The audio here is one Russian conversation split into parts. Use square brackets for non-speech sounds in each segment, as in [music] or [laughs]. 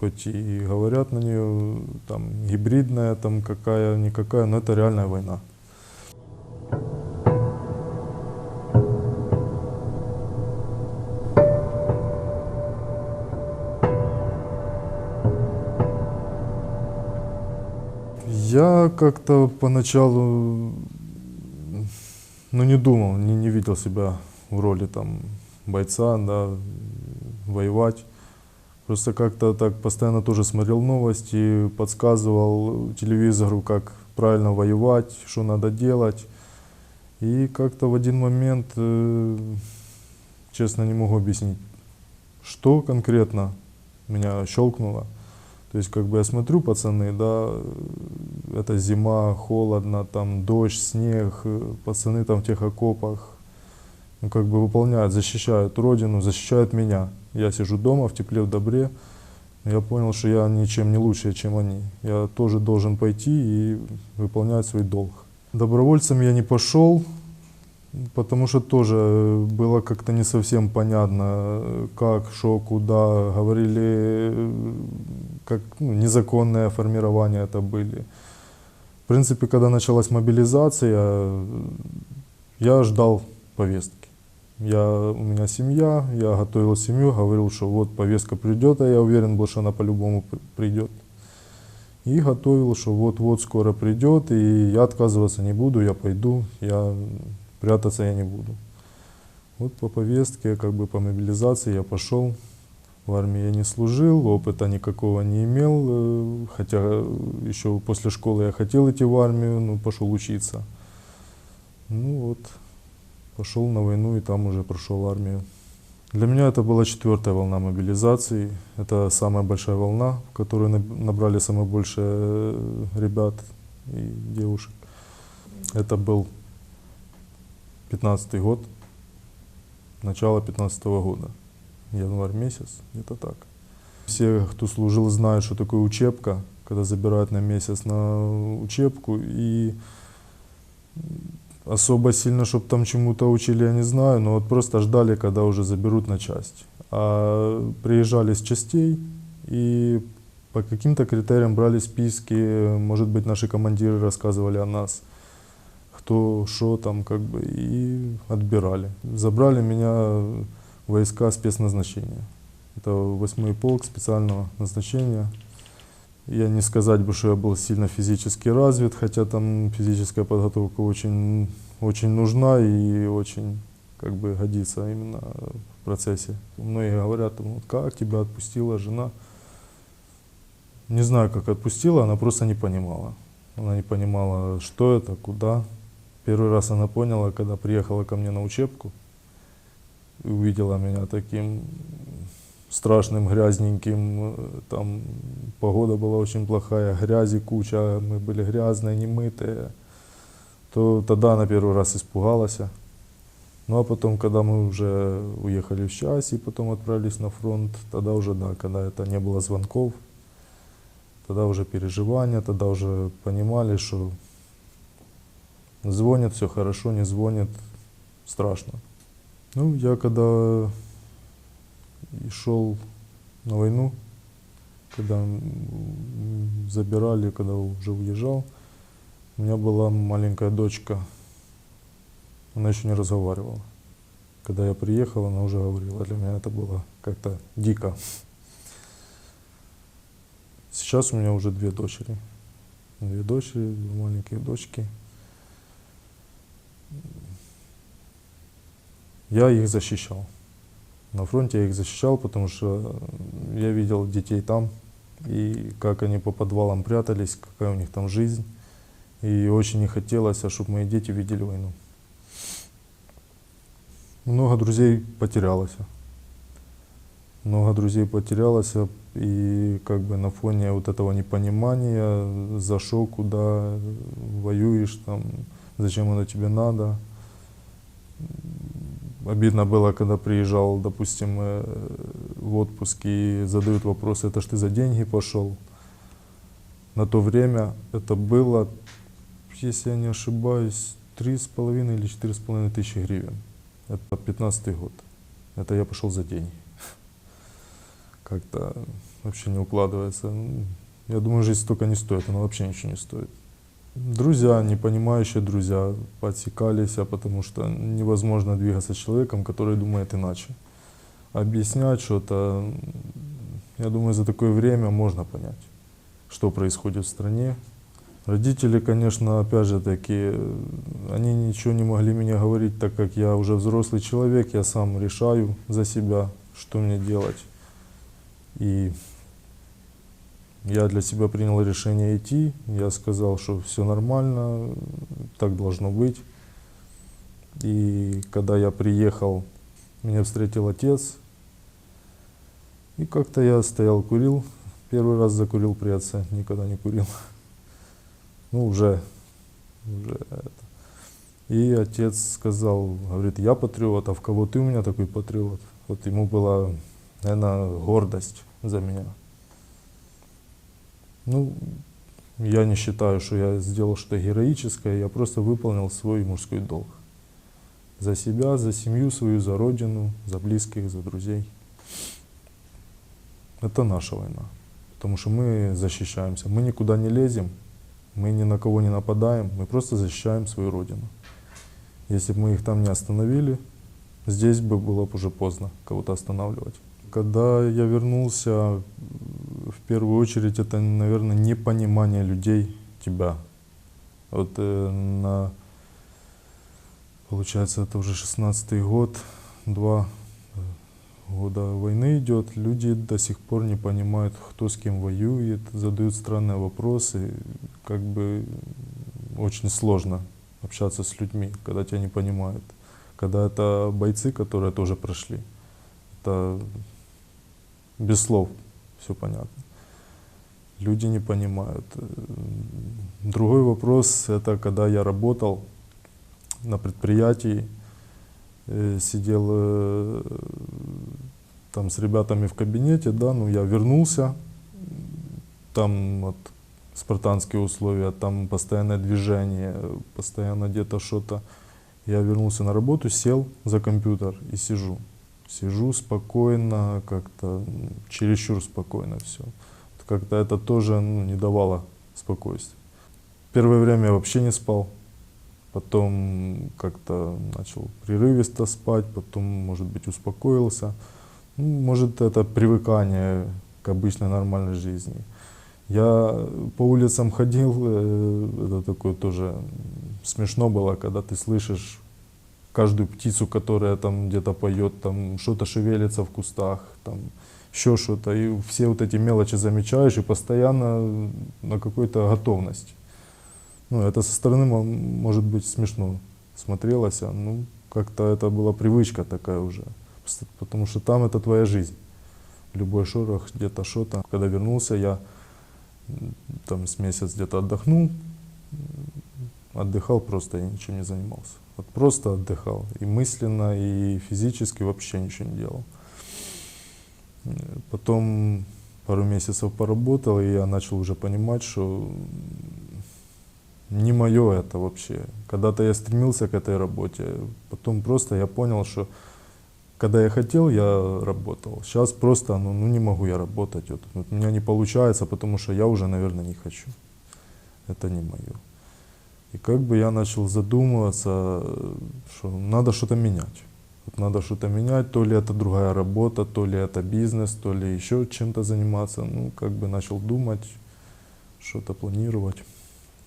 хоть и говорят на нее там гибридная, там какая-никакая, но это реальная война. Я как-то поначалу ну, не думал, не, не видел себя в роли там бойца, да, воевать. Просто как-то так постоянно тоже смотрел новости, подсказывал телевизору, как правильно воевать, что надо делать. И как-то в один момент, э, честно не могу объяснить, что конкретно меня щелкнуло. То есть как бы я смотрю, пацаны, да, это зима, холодно, там дождь, снег, э, пацаны там в тех окопах, ну, как бы выполняют, защищают родину, защищают меня. Я сижу дома в тепле, в добре. Я понял, что я ничем не лучше, чем они. Я тоже должен пойти и выполнять свой долг. Добровольцем я не пошел, потому что тоже было как-то не совсем понятно, как, что, куда. Говорили, как ну, незаконное формирование это были. В принципе, когда началась мобилизация, я ждал повестки. Я, у меня семья, я готовил семью, говорил, что вот повестка придет, а я уверен был, что она по-любому придет. И готовил, что вот-вот скоро придет, и я отказываться не буду, я пойду, я прятаться я не буду. Вот по повестке, как бы по мобилизации я пошел. В армии я не служил, опыта никакого не имел, э, хотя еще после школы я хотел идти в армию, но пошел учиться. Ну вот, пошел на войну и там уже прошел армию. Для меня это была четвертая волна мобилизации. Это самая большая волна, в которую набрали самое больше э, ребят и девушек. Это был 15 год, начало 15 -го года, январь месяц, где-то так. Все, кто служил, знают, что такое учебка, когда забирают на месяц на учебку. И особо сильно, чтобы там чему-то учили, я не знаю, но вот просто ждали, когда уже заберут на часть. А приезжали с частей и по каким-то критериям брали списки, может быть, наши командиры рассказывали о нас, кто, что там, как бы, и отбирали. Забрали меня войска спецназначения. Это восьмой полк специального назначения. Я не сказать бы, что я был сильно физически развит, хотя там физическая подготовка очень, очень нужна и очень как бы годится именно в процессе. Многие говорят, вот как тебя отпустила жена. Не знаю, как отпустила, она просто не понимала. Она не понимала, что это, куда. Первый раз она поняла, когда приехала ко мне на учебку увидела меня таким страшным, грязненьким, э, там погода была очень плохая, грязи куча, мы были грязные, немытые, то тогда она первый раз испугалась. Ну а потом, когда мы уже уехали в час и потом отправились на фронт, тогда уже, да, когда это не было звонков, тогда уже переживания, тогда уже понимали, что звонят, все хорошо, не звонят, страшно. Ну, я когда и шел на войну, когда забирали, когда уже уезжал, у меня была маленькая дочка, она еще не разговаривала. Когда я приехал, она уже говорила. Для меня это было как-то дико. Сейчас у меня уже две дочери. Две дочери, две маленькие дочки. Я их защищал. На фронте я их защищал, потому что я видел детей там, и как они по подвалам прятались, какая у них там жизнь. И очень не хотелось, чтобы мои дети видели войну. Много друзей потерялось. Много друзей потерялось, и как бы на фоне вот этого непонимания зашел, куда воюешь, там, зачем оно тебе надо, Обидно было, когда приезжал, допустим, э, в отпуск и задают вопрос, это ж ты за деньги пошел. На то время это было, если я не ошибаюсь, три с половиной или четыре с половиной тысячи гривен. Это 15 год. Это я пошел за деньги. [laughs] Как-то вообще не укладывается. Ну, Я думаю, жизнь столько не стоит, она вообще ничего не стоит. Друзья, непонимающие друзья, подсекались, а потому что невозможно двигаться с человеком, который думает иначе. Объяснять что-то, я думаю, за такое время можно понять, что происходит в стране. Родители, конечно, опять же таки, они ничего не могли мне говорить, так как я уже взрослый человек, я сам решаю за себя, что мне делать. И я для себя принял решение идти. Я сказал, что все нормально, так должно быть. И когда я приехал, меня встретил отец. И как-то я стоял, курил. Первый раз закурил при отце, никогда не курил. [laughs] Ну, уже, уже это. И отец сказал, говорит, я патриот, а в кого ты у меня такой патриот? Вот ему была, наверное, гордость за меня. Ну, я не считаю, что я сделал что-то героическое, я просто выполнил свой мужской долг. За себя, за семью свою, за родину, за близких, за друзей. Это наша война. Потому что мы защищаемся. Мы никуда не лезем, мы ни на кого не нападаем, мы просто защищаем свою родину. Если бы мы их там не остановили, здесь бы было бы уже поздно кого-то останавливать. Когда я вернулся, первую очередь это, наверное, непонимание людей тебя. Вот э, на, получается, это уже 16-й год, два э, года войны идет, люди до сих пор не понимают, кто с кем воюет, задают странные вопросы, как бы очень сложно общаться с людьми, когда тебя не понимают. Когда это бойцы, которые тоже прошли, это без слов все понятно. Люди не понимают. Э, Другой вопрос, это когда я работал на предприятии, э, сидел э, там с ребятами в кабинете, да, ну я вернулся, там вот спартанские условия, там постоянное движение, постоянно где-то что-то. Я вернулся на работу, сел за компьютер и сижу. Сижу спокойно, как-то чересчур спокойно все. Как-то это тоже ну, не давало спокойствия. Первое время я вообще не спал. Потом как-то начал прерывисто спать, потом, может быть, успокоился. Ну, может, это привыкание к обычной нормальной жизни. Я по улицам ходил, э, это такое тоже смешно было, когда ты слышишь каждую птицу, которая там где-то поет, там что-то шевелится в кустах, там еще что-то. И все вот эти мелочи замечаешь и постоянно на какой-то готовности. Ну, это со стороны, мо- может быть, смешно смотрелось, а ну, как-то это была привычка такая уже. Потому что там это твоя жизнь. Любой шорох, где-то что-то. Когда вернулся, я там с месяц где-то отдохнул, отдыхал просто, я ничем не занимался. Вот просто отдыхал. И мысленно, и физически вообще ничего не делал. Потом пару месяцев поработал, и я начал уже понимать, что не мое это вообще. Когда-то я стремился к этой работе, потом просто я понял, что когда я хотел, я работал. Сейчас просто ну, ну не могу я работать. Вот, вот у меня не получается, потому что я уже, наверное, не хочу. Это не мое. И как бы я начал задумываться, что надо что-то менять. Надо что-то менять, то ли это другая работа, то ли это бизнес, то ли еще чем-то заниматься. Ну, как бы начал думать, что-то планировать.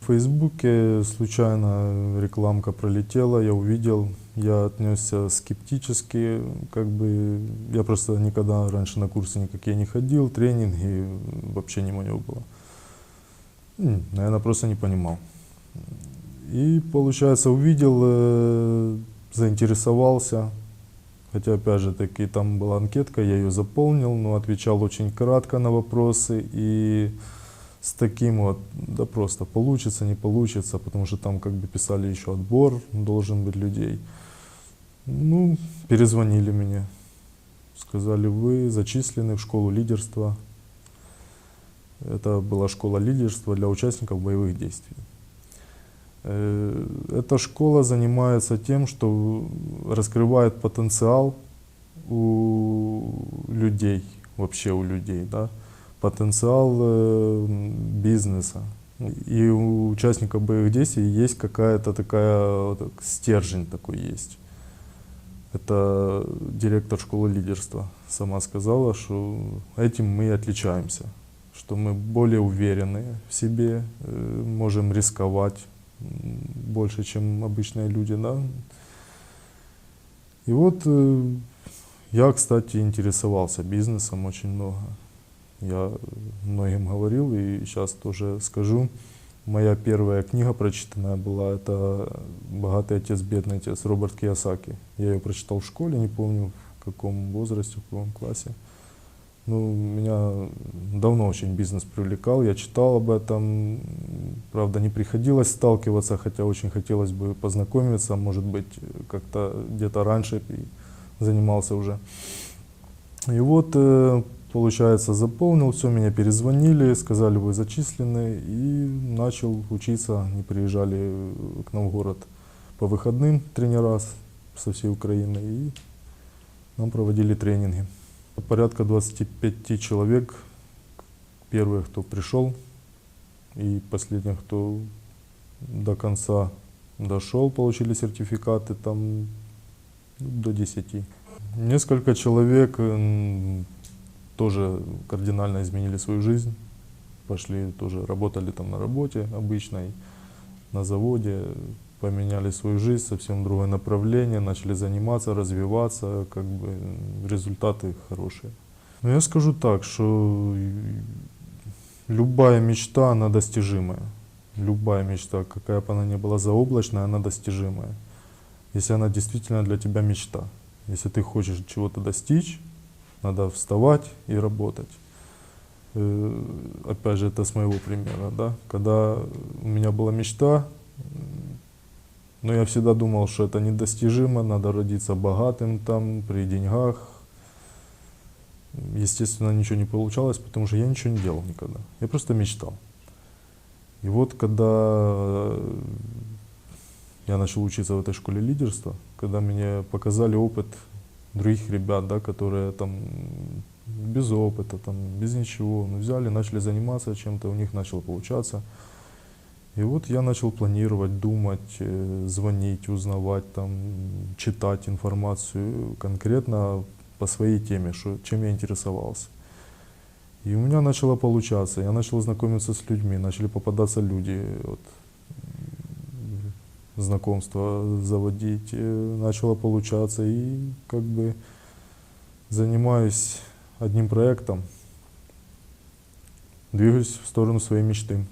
В Фейсбуке случайно рекламка пролетела, я увидел, я отнесся скептически, как бы я просто никогда раньше на курсы никакие не ходил, тренинги вообще не мое было. Наверное, просто не понимал. И, получается, увидел, э, заинтересовался. Хотя, опять же таки, там была анкетка, я ее заполнил, но отвечал очень кратко на вопросы. И с таким вот, да просто получится, не получится, потому что там как бы писали еще отбор, должен быть людей. Ну, перезвонили мне, сказали, вы зачислены в школу лидерства. Это была школа лидерства для участников боевых действий. Э, Эта школа занимается тем, что раскрывает потенциал у людей, вообще у людей, да, потенциал э, бизнеса. И у участников боевых действий есть какая-то такая так, стержень такой есть. Это директор школы лидерства сама сказала, что этим мы отличаемся, что мы более уверены в себе, э, можем рисковать больше, чем обычные люди, да. И вот э, я, кстати, интересовался бизнесом очень много. Я многим говорил и сейчас тоже скажу. Моя первая книга прочитанная была, это «Богатый отец, бедный отец» Роберт Киясаки. Я ее прочитал в школе, не помню в каком возрасте, в каком классе. Ну, меня давно очень бизнес привлекал, я читал об этом. Правда, не приходилось сталкиваться, хотя очень хотелось бы познакомиться, может быть, как-то где-то раньше занимался уже. И вот, э, получается, заполнил все, меня перезвонили, сказали, вы зачислены, и начал учиться. Они приезжали к нам в город по выходным тренера со всей Украины, и нам проводили тренинги. Порядка 25 человек, первые, кто пришел, и последних, кто до конца дошел, получили сертификаты, там ну, до 10. Несколько человек тоже кардинально изменили свою жизнь, пошли тоже, работали там на работе обычной, на заводе, поменяли свою жизнь, совсем другое направление, начали заниматься, развиваться, как бы результаты хорошие. Но я скажу так, что любая мечта, она достижимая. Любая мечта, какая бы она ни была заоблачная, она достижимая. Если она действительно для тебя мечта. Если ты хочешь чего-то достичь, надо вставать и работать. Э, Опять же, это с моего примера, да. Когда у меня была мечта, но я всегда думал, что это недостижимо, надо родиться богатым там, при деньгах. Естественно, ничего не получалось, потому что я ничего не делал никогда. Я просто мечтал. И вот когда э, я начал учиться в этой школе лидерства, когда мне показали опыт других ребят, да, которые там без опыта, там, без ничего, ну, взяли, начали заниматься чем-то, у них начало получаться. И вот я начал планировать, думать, э, звонить, узнавать, там, читать информацию конкретно по своей теме, что, чем я интересовался. И у меня начало получаться, я начал знакомиться с людьми, начали попадаться люди, вот, знакомства заводить, э, начало получаться, и как бы занимаюсь одним проектом, двигаюсь в сторону своей мечты.